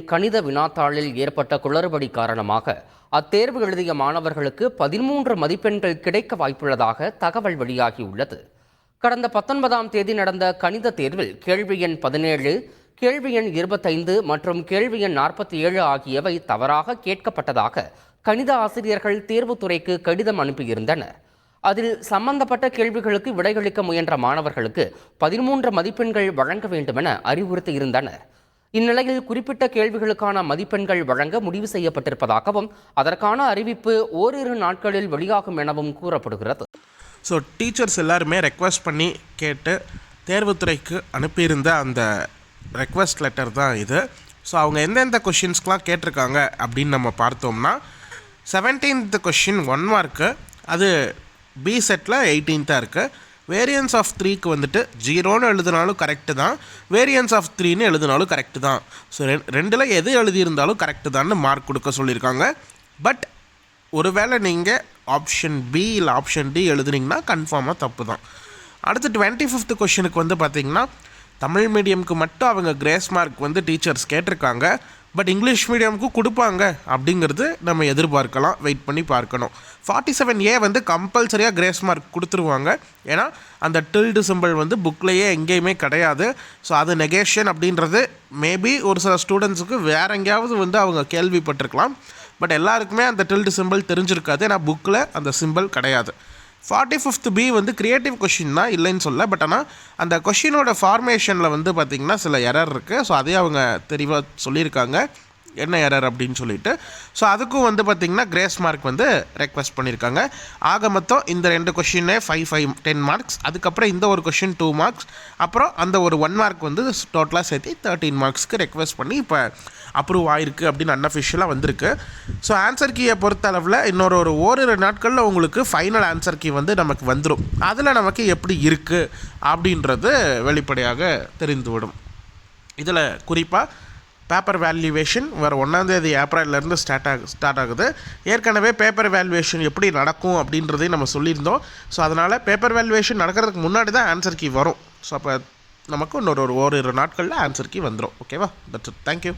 கணித வினாத்தாளில் ஏற்பட்ட குளறுபடி காரணமாக அத்தேர்வு எழுதிய மாணவர்களுக்கு பதிமூன்று மதிப்பெண்கள் கிடைக்க வாய்ப்புள்ளதாக தகவல் வெளியாகியுள்ளது. கடந்த பத்தொன்பதாம் தேதி நடந்த கணித தேர்வில் கேள்வி எண் பதினேழு கேள்வி எண் இருபத்தைந்து மற்றும் கேள்வி எண் நாற்பத்தி ஏழு ஆகியவை தவறாக கேட்கப்பட்டதாக கணித ஆசிரியர்கள் தேர்வுத்துறைக்கு கடிதம் அனுப்பியிருந்தனர். அதில் சம்பந்தப்பட்ட கேள்விகளுக்கு விடையளிக்க முயன்ற மாணவர்களுக்கு பதிமூன்று மதிப்பெண்கள் வழங்க வேண்டுமென அறிவுறுத்தியிருந்தனர். இந்நிலையில் குறிப்பிட்ட கேள்விகளுக்கான மதிப்பெண்கள் வழங்க முடிவு செய்யப்பட்டிருப்பதாகவும் அதற்கான அறிவிப்பு ஓரிரு நாட்களில் வெளியாகும் எனவும் கூறப்படுகிறது. ஸோ டீச்சர்ஸ் எல்லாருமே ரெக்வஸ்ட் பண்ணி கேட்டு தேர்வுத்துறைக்கு அனுப்பியிருந்த அந்த ரெக்வஸ்ட் லெட்டர் தான் இது. ஸோ அவங்க எந்தெந்த கொஷின்ஸ்க்கெலாம் கேட்டிருக்காங்க அப்படின்னு நம்ம பார்த்தோம்னா செவன்டீன்த் கொஷின் ஒன் மார்க்கு அது பி செட்டில் எயிட்டீன்த்தாக இருக்குது வேரியன்ஸ் ஆஃப் த்ரீக்கு வந்துட்டு ஜீரோன்னு எழுதினாலும் கரெக்டு தான். வேரியன்ஸ் ஆஃப் த்ரீன்னு எழுதினாலும் கரெக்டு தான். ஸோ ரெண்டில் எது எழுதியிருந்தாலும் கரெக்டு தான்னு மார்க் கொடுக்க சொல்லியிருக்காங்க. பட் ஒருவேளை நீங்கள் ஆப்ஷன் பி இல்லை ஆப்ஷன் டி எழுதுனீங்கன்னா கன்ஃபார்மாக தப்பு தான். அடுத்து டுவெண்ட்டி ஃபிஃப்த் கொஷனுக்கு வந்து பார்த்தீங்கன்னா தமிழ் மீடியம்க்கு மட்டும் அவங்க கிரேஸ் மார்க் வந்து டீச்சர்ஸ் கேட்டிருக்காங்க. பட் இங்கிலீஷ் மீடியமுக்கு கொடுப்பாங்க அப்படிங்கிறது நம்ம எதிர்பார்க்கலாம். வெயிட் பண்ணி பார்க்கணும். ஃபார்ட்டி செவன் ஏ வந்து கம்பல்சரியாக கிரேஸ் மார்க் கொடுத்துருவாங்க. ஏன்னா அந்த டில்டு சிம்பிள் வந்து புக்லேயே எங்கேயுமே கிடையாது. ஸோ அது நெகேஷன் அப்படின்றது மேபி ஒரு சில ஸ்டூடெண்ட்ஸுக்கு வேற எங்கேயாவது வந்து அவங்க கேள்விப்பட்டிருக்கலாம். பட் எல்லாருக்குமே அந்த டில்டு சிம்பிள் தெரிஞ்சிருக்காது. ஏன்னா புக்கில் அந்த சிம்பிள் கிடையாது. ஃபார்ட்டி ஃபிஃப்த் பி வந்து கிரியேட்டிவ் கொஷின் தான் இல்லைன்னு சொல்ல பட் ஆனால் அந்த கொஷினோட ஃபார்மேஷனில் வந்து பார்த்திங்கன்னா சில எரர் இருக்குது ஸோ அதையும் அவங்க தெளிவாக சொல்லியிருக்காங்க. என்ன எரர் அப்படின்னு சொல்லிட்டு. ஸோ அதுக்கும் வந்து பார்த்திங்கன்னா கிரேஸ் மார்க் வந்து ரெக்வஸ்ட் பண்ணியிருக்காங்க ஆக மொத்தம் இந்த ரெண்டு கொஷினே ஃபைவ் ஃபைவ் டென் மார்க்ஸ் அதுக்கப்புறம் இந்த ஒரு கொஷின் டூ மார்க்ஸ் அப்புறம் அந்த ஒரு ஒன் மார்க் வந்து டோட்டலாக சேர்த்து தேர்ட்டீன் மார்க்ஸ்க்கு ரெக்வஸ்ட் பண்ணி இப்போ அப்ரூவ் ஆயிருக்கு அப்படின்னு அன்அஃபிஷியலாக வந்திருக்கு. ஸோ ஆன்சர் கீயை பொறுத்த அளவில் இன்னொரு ஒரு ஓரிரு நாட்களில் உங்களுக்கு ஃபைனல் ஆன்சர் கீ வந்து நமக்கு வந்துடும் அதில் நமக்கு எப்படி இருக்குது அப்படின்றது வெளிப்படையாக தெரிந்துவிடும். இதில் குறிப்பாக பேப்பர் வேல்யூவேஷன் வர ஒன்றாந்தேதி ஏப்ரல்லேருந்து ஸ்டார்ட் ஆகு ஸ்டார்ட் ஆகுது. ஏற்கனவே பேப்பர் வேல்யூவேஷன் எப்படி நடக்கும் அப்படின்றதையும் நம்ம சொல்லியிருந்தோம். ஸோ அதனால் பேப்பர் வேல்யூவேஷன் நடக்கிறதுக்கு முன்னாடி தான் ஆன்சர் கீ வரும். ஸோ அப்போ நமக்கு இன்னொரு ஒரு ஓரிரு நாட்களில் ஆன்சர் கீ வந்துடும் ஓகேவா தட்ஸ் தேங்க்யூ